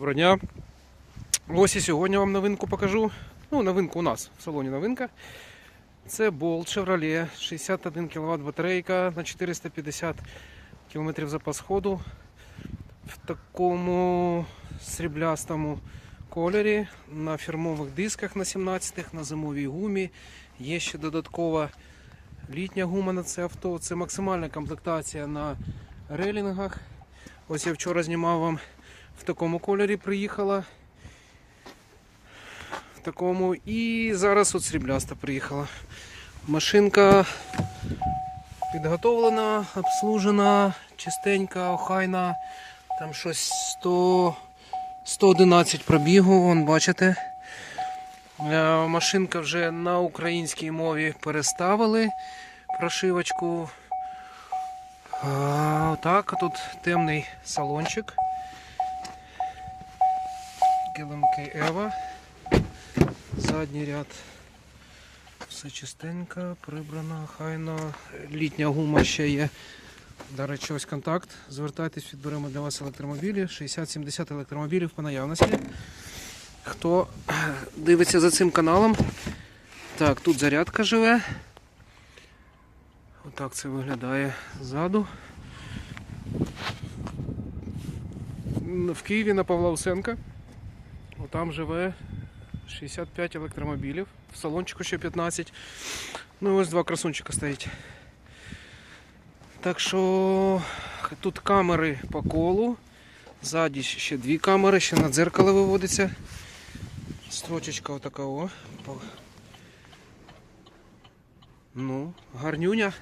Доброго дня. Ось і сьогодні вам новинку покажу. Ну, новинку у нас в салоні новинка. Це Bolt Chevrolet 61 кВт батарейка на 450 км запас ходу. В такому сріблястому кольорі на фірмових дисках на 17-х, на зимовій гумі. Є ще додаткова літня гума на це авто. Це максимальна комплектація на релінгах. Ось я вчора знімав вам в такому кольорі приїхала. В такому і зараз от срібляста приїхала. Машинка підготовлена, обслужена, чистенька, охайна. Там щось 100, 111 пробігу, вон бачите. Е, Машинка вже на українській мові переставили прошивочку. Так, тут темний салончик. Килимки Ева. Задній ряд. Все чистенько, прибрано, хайно. Літня гума ще є. До речі, ось контакт. Звертайтесь, відберемо для вас електромобілі. 60-70 електромобілів по наявності. Хто дивиться за цим каналом? Так, тут зарядка живе. Отак це виглядає ззаду. В Києві на Павла Усенка. Там живе 65 електромобілів. В салончику ще 15. Ну і ось два красунчика стоять. Так що тут камери по колу. Ззаді ще дві камери, ще на дзеркало виводиться. Строчечка отака о. Ну, гарнюня.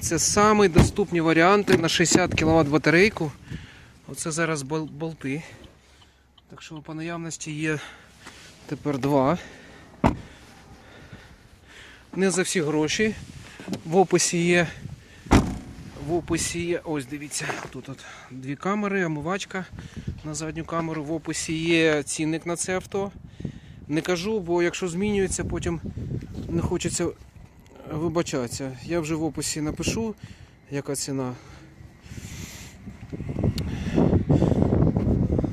Це самі доступні варіанти на 60 кВт батарейку. Оце зараз болти. Так що по наявності є тепер два. Не за всі гроші. В описі є. В описі є. Ось дивіться, тут от дві камери, омивачка на задню камеру. В описі є цінник на це авто. Не кажу, бо якщо змінюється, потім не хочеться вибачатися. Я вже в описі напишу, яка ціна.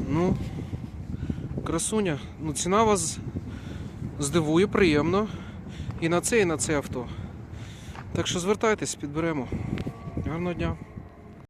Ну, красуня. Ну, ціна вас здивує, приємно. І на це, і на це авто. Так що звертайтесь, підберемо. Гарного дня.